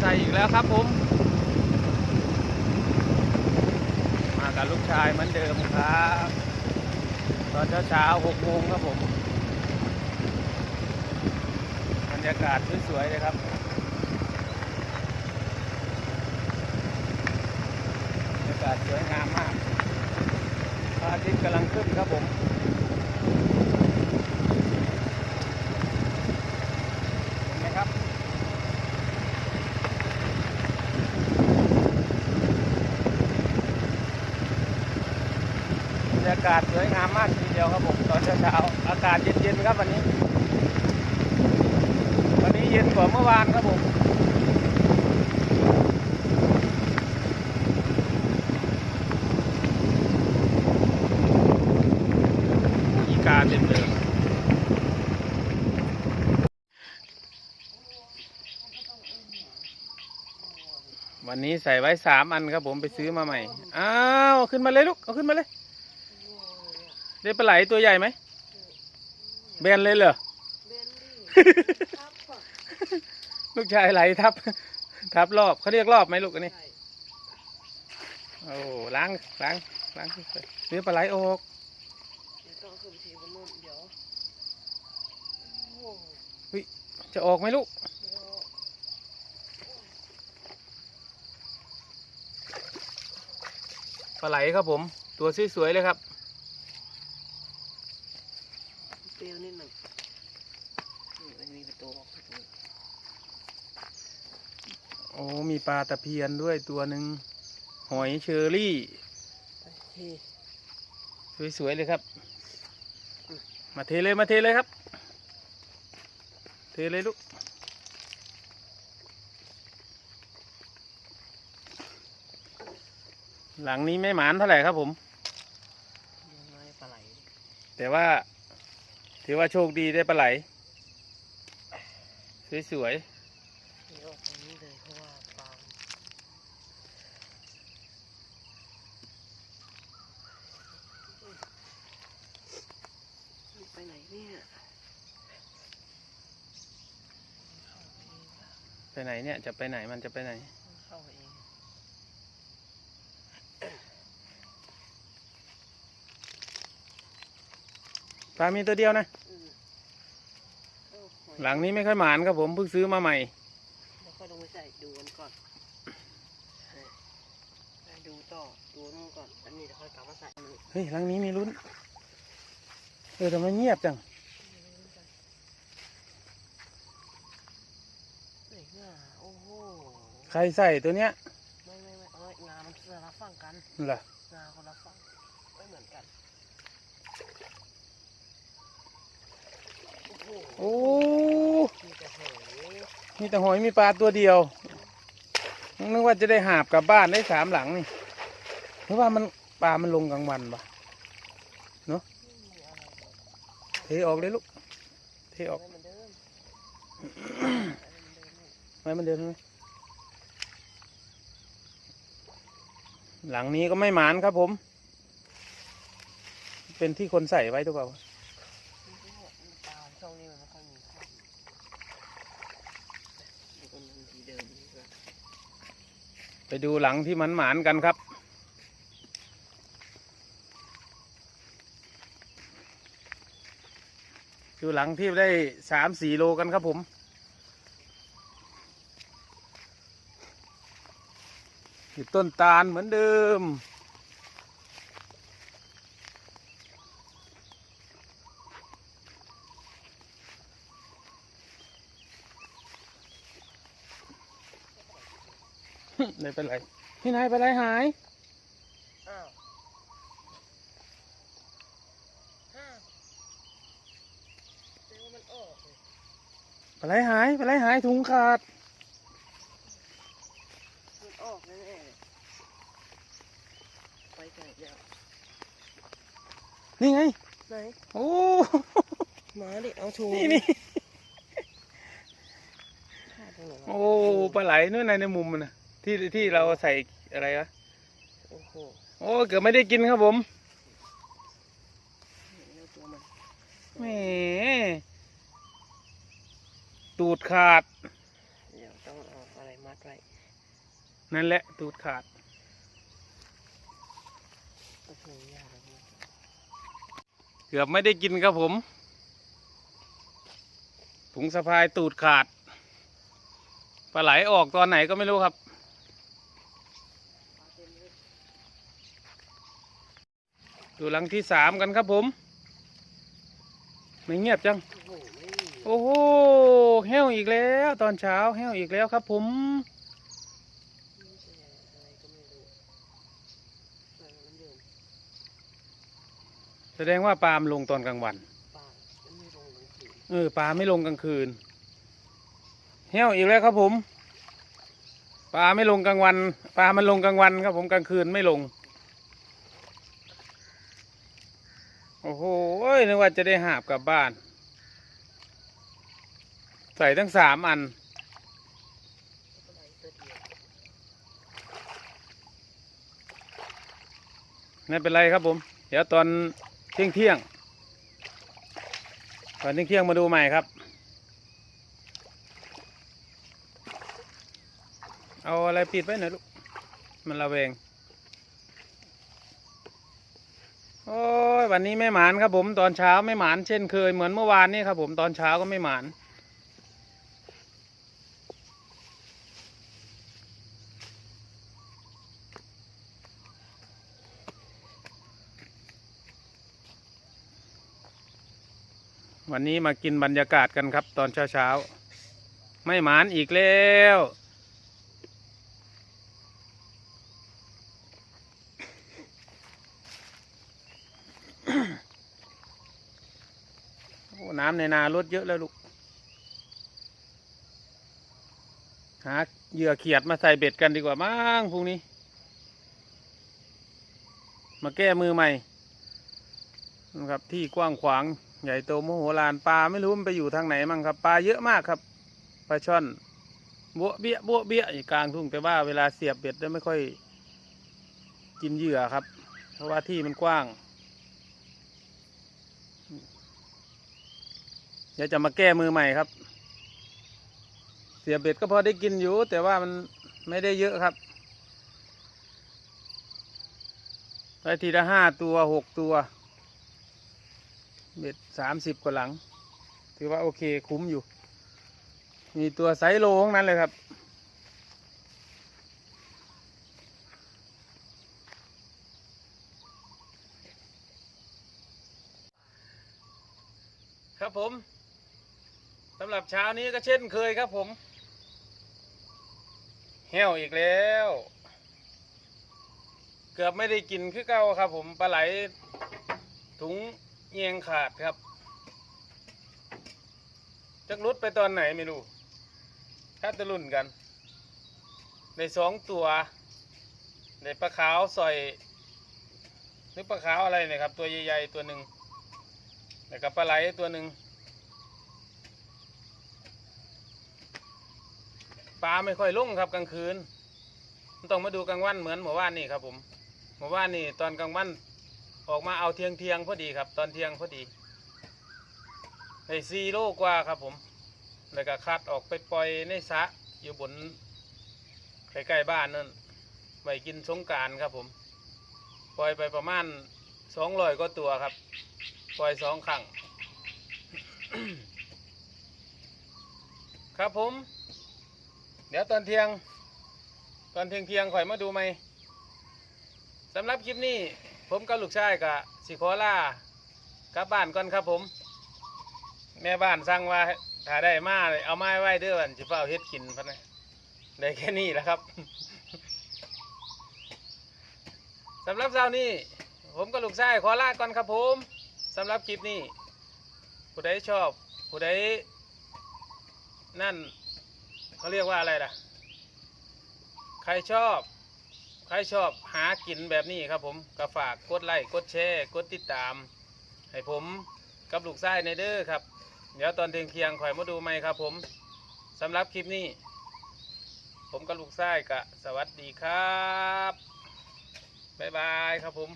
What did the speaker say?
ใส่อีกแล้วครับผม มากับลูกชายเหมือนเดิมครับ ตอนเช้าเช้าหกโมงครับผม บรรยากาศสวยๆเลยครับบรรยากาศสวยงามมากพระอาทิตย์กำลังขึ้นครับผม เห็นไหมครับ บรรยากาศสวยงามมากทีเดียวครับผมตอนเช้าๆอากาศเย็นๆครับวันนี้ วันนี้เย็นกว่าเมื่อวานครับผมอีกาเต็มเลยวันนี้ใส่ไว้สามอันครับผมไปซื้อมาใหม่ อ้าวเอาขึ้นมาเลยลูก เอาขึ้นมาเลย ได้ปลาไหลตัวใหญ่ไหมแบนเลยเหรอลูกชายไหลทับ ทับรอบเขาเรียกรอบไหมลูกอันนี้โอ้ล้างล้างล้างเรือปลาไหลออก เดี๋ยวต้องขึ้นไปทีบนนู่นเดี๋ยวโอ้โหจะออกไหมลูก เดี๋ยวปลาไหลครับผม ตัวสวยๆเลยครับ เปรี้ยวนิดหนึ่งนี่มันมีประตูออกประตู โอ้มีปลาตะเพียนด้วยตัวหนึ่งหอยเชอรี่ที่ สวยๆเลยครับ มาเทเลยมาเทเลยครับ เทเลยลูกหลังนี้ไม่หมานเท่าไหร่ครับผมยังไงปลาไหลแต่ว่า ถือว่าโชคดีได้ปลาไหล สวยเดี๋ยวออกตรงนี้เลยเพราะว่าปลา ไปไหนเนี่ยๆไปไหนเนี่ยจะไปไหนมันจะไปไหน เข้าไปเองปลามีตัวเดียวนะ อืมเอ้าหอยหลังนี้ไม่ค่อยหมานครับผมเพิ่งซื้อมาใหม่ เดี๋ยวค่อยลงไปใส่ดูกันก่อนเออไปดูต่อ ดูนู่นก่อน อันนี้เดี๋ยวค่อยกลับมาใส่มันเฮ้ยหลังนี้มีลุ้น เออทำไมเงียบจังเด็กน่ะโอ้โหใครใส่ตัวเนี้ยไม่ไม่ไม่เอาไว้งามันสลับฝั่งกันเหรองาคนละฝั่งไม่เหมือนกันโอ้โหโอ้มีแต่เหยมีแต่หอยมีปลาตัวเดียวนึกว่าจะได้หาบกลับบ้านได้สามหลังนี่เพราะว่ามันปลามันลงกลางวันปะไม่มีอะไรเลย เทออกเลยลูก เทออกไม่เหมือนเดิมไม่เหมือนเดิมนี่ไว้มันเดินไหมหลังนี้ก็ไม่หมานครับผม เป็นที่คนใส่ไว้ทุกเปล่าไปดูหลังที่มันหมานกันครับ ดูหลังที่ได้สามสี่โลกันครับผม อยู่ต้นตาลเหมือนเดิมไม่เป็นไรพี่นายเป็นไรหาย อ้าวอ้าวแสดงว่ามันออกเลย เป็นไรหายเป็นไรหายถุงขาดมันออกแน่ๆเลยไปไกลแล้วนี่ไง ไหนโอ้มาดิเอาถุงนี่นี่ขาดตรงไหนวะโอ้ปลาไหลนู่นในในมุมมันนะที่ที่เราใส่อะไรวะโอ้โหโอ้เกือบไม่ได้กินครับผมเอาตัวมันแหม ตูดขาด เดี๋ยวต้องเอาอะไรมมัดไว้นั่นแหละตูดขาดก็คือยากแล้วเนี่ยเกือบไม่ได้กินครับผมถุงสะพายตูดขาดปลาไหลออกตอนไหนก็ไม่รู้ครับ ดูหลังที่สามกันครับผม ไม่เงียบจัง โอ้โห ไม่มีโอ้โหแห้วอีกแล้ว ตอนเช้าแห้วอีกแล้วครับ ผมมีแต่อะไรก็ไม่รู้ใส่น้ำเดิมแสดงว่าปลามนลงตอนกลางวันปลามันไม่ลงหนังสือเออปลาไม่ลงกลางคืนแห้วอีกแล้วครับผม ปลาไม่ลงกลางวัน ปลามันลงกลางวันครับผมกลางคืนไม่ลง โอ้โหนึกว่าจะได้หาบกลับบ้าน ใส่ทั้งสามอันอะไรตัวเดียวไม่เป็นไรครับผม เดี๋ยวตอนเที่ยงเที่ยงตอนเที่ยงเที่ยงมาดูใหม่ครับ เอาอะไรปิดไว้หน่อยลูก มันระเวง โอ้ยวันนี้ไม่หมานครับผม ตอนเช้าไม่หมานเช่นเคยเหมือนเมื่อวานนี่ครับผมตอนเช้าก็ไม่หมาน วันนี้มากินบรรยากาศกันครับ ตอนเช้าเช้าๆไม่หมานอีกแล้วโอ้น้ำในนาลดเยอะแล้วลูก หาเหยื่อเขียดมาใส่เบ็ดกันดีกว่ามั้งพรุ่งนี้ มาแก้มือใหม่นะครับที่กว้างขวาง ใหญ่โตโมโหฬารปลาไม่รู้มันไปอยู่ทางไหนมั่งครับ ปลาเยอะมากครับปลาช่อนบัวเบี้ยบัวเบี้ยอยู่กลางทุ่งแต่ว่าเวลาเสียบเบ็ดแล้วไม่ค่อย กินเหยื่อครับ เพราะว่าที่มันกว้างเดี๋ยวจะมาแก้มือใหม่ครับ เสียบเบ็ดก็พอได้กินอยู่ แต่ว่ามันไม่ได้เยอะครับได้ทีละห้าตัวหกตัว เบ็ดสามสิบกว่าหลัง ถือว่าโอเคคุ้มอยู่ มีตัวไซโลทั้งนั้นเลยครับ ครับผมสำหรับเช้านี้ก็เช่นเคยครับผมแห้วอีกแล้ว เกือบไม่ได้กินคือเก่าครับผมปลาไหลถุง เงียงขาดครับจักรุดไปตอนไหนไม่รู้ถ้าตะลุ่นกัน ในสองตัว ในปลาขาวซอยหรือปลาขาวอะไรนี่ยครับ ตัวใหญ่ๆตัวหนึ่งแล้วก็ปลาไหลตัวหนึ่งปลาไม่ค่อยลุ่งครับกลางคืนต้องมาดูกลางวันเหมือนเมื่อวานนี่ครับผมเมื่อวานนี่ตอนกลางวัน ออกมาเอาเทียงเทียงพอดีครับ ตอนเทียงพอดีในซีโลกว่าครับผมแล้วก็คัดออกไปปล่อยในสะอยู่บนใกล้ๆบ้านนั่นไว้กินสงการครับผม ปล่อยไปประมาณสองร้อยก็ตัวครับ ปล่อยสองครั้งครับผม เดี๋ยวตอนเที่ยง ตอนเที่ยงเที่ยงข่อยมาดูไหมสำหรับคลิปนี้ ผมกับลูกชายกับสิขอลากลับบ้านก่อนครับผม แม่บ้านสั่งว่าถ้าได้มาเลยเอาไม้ไว้เด้อวันสิเฝ้าเฮ็ดกินพันนะได้แค่นี้แหละครับสำหรับเช้านี้ผมกับลูกชายขอลาก่อนครับผมสำหรับคลิปนี้ ผู้ใดชอบ ผู้ใดนั่นเขาเรียกว่าอะไรล่ะ ใครชอบ ใครชอบหากินแบบนี้ครับผมก็ฝากกดไลค์กดแชร์กดติดตาม ให้ผมกับลูกไส้ในเด้อครับ เดี๋ยวตอนเที่ยงเคียงข่อยมาดูไหมครับผมสำหรับคลิปนี้ ผมกับลูกไส้กะสวัสดีครับบ๊ายบายครับผม